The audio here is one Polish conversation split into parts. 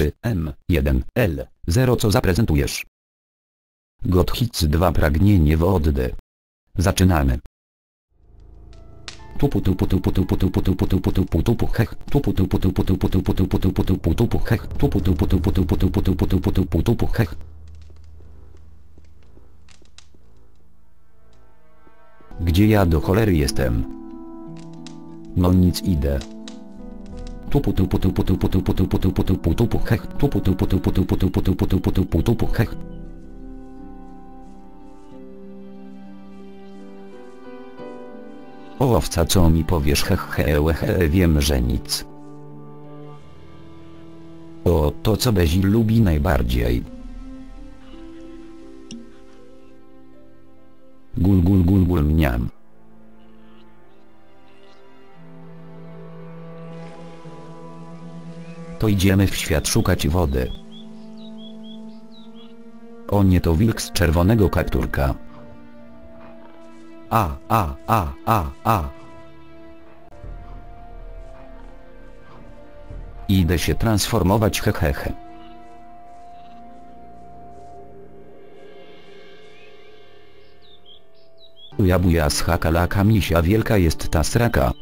3, M, 1, L, 0 co zaprezentujesz? God Hits 2 Pragnienie wodne. Zaczynamy. Tupu tupu tupu tupu tupu tupu tupu tupu tupu hech tupu tupu tupu tupu tupu tupu tupu tupu tupu hech tupu tupu tupu tupu tupu tupu tupu tupu Gdzie ja do cholery jestem? No nic idę. Tupu tupu tupu tupu tupu tupu tupu tupu tupu hech tupu tupu tupu tupu tupu tupu tupu tupu tupu hech O owca co mi powiesz he he he wiem że nic. O to co Bezi lubi najbardziej. Gul gul gul gul mniam. To idziemy w świat szukać wody. O nie to wilk z czerwonego kapturka. A, a, a, a, a. Idę się transformować hehehe. Buja buja z hakalaka misia wielka jest ta sraka.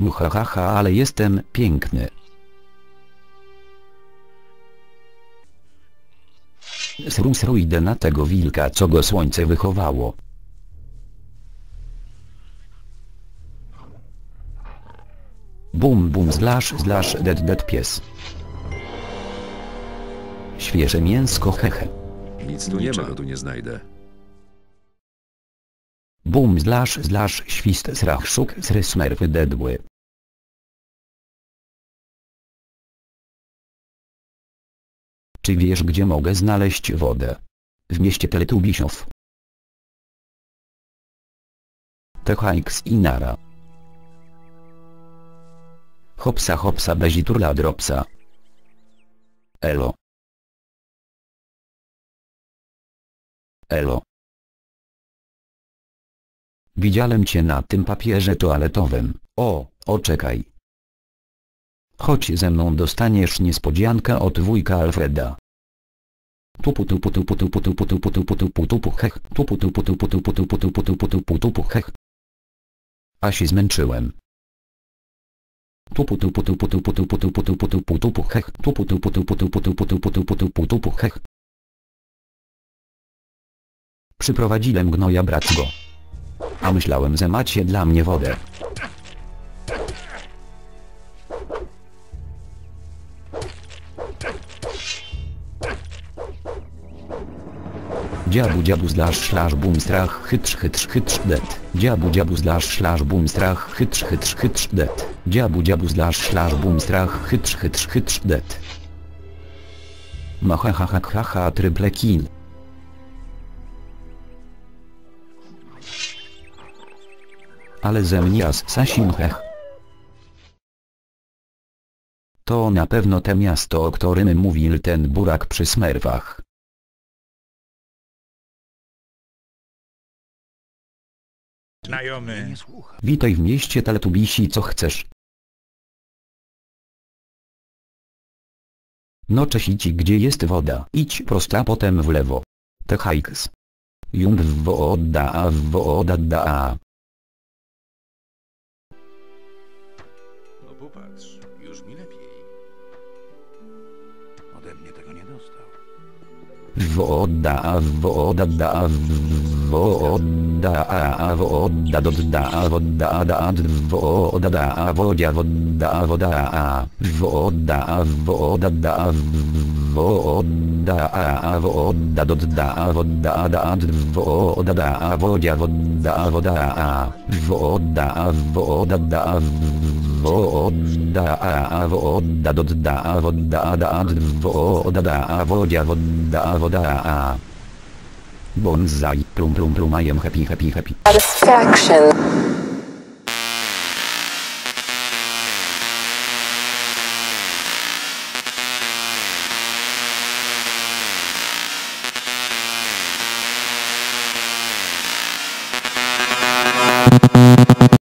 Muhahaha ale jestem piękny. Sru sru idę na tego wilka co go słońce wychowało. Bum bum zlasz zlasz dead dead pies. Świeże mięsko hehe. Nic tu nie ma. tu nie znajdę. Bum zlasz zlasz świst srach szuk sry smerfy dedły. Czy wiesz gdzie mogę znaleźć wodę? W mieście Teletubisiów. THX i Nara. Hopsa hopsa beziturla dropsa. Elo. Elo. Widziałem cię na tym papierze toaletowym. O, oczekaj. Chodź ze mną dostaniesz niespodziankę od wujka Alfreda. Tupu tupu tupu tupu tupu tupu tupu tupu tupu hech tupu tupu tupu tupu tupu tupu tupu tupu tupu hech. A się zmęczyłem. Tupu tupu tupu tupu tupu tupu tupu tupu tupu hech tupu tupu tupu tupu tupu tupu tupu tupu tupu hech. Przyprowadziłem gnoja brać go. A myślałem, że macie dla mnie wodę. Dziabu dziabu slash slash boom strach chytrz chytrz chytrz det. Dziabu dziabu slash slash boom strach chytrz chytrz chytrz det. Dziabu dziabu slash slash boom strach chytrz chytrz chytrz det. Maha ha ha ha ha triple kill. Ale ze mnie assassin hech. To na pewno te miasto o którym mówił ten burak przy smerwach. Znajomy. Witaj w mieście Teletubisi co chcesz? No czesici gdzie jest woda? Idź prosto a potem w lewo. Te hikes. Jund w woda a w woda da. No popatrz, już mi lepiej. Ode mnie tego nie dostał. Woda woda da woda a woda do da woda da woda da wodia woda woda a. Woda woda da woda a woda do da woda da woda da wodia woda woda a. Woda woda da woda wo da a wo da dot da da da da da wodia wo da woda. A bonsai plum plum plumajem happy happy happy. Satisfaction.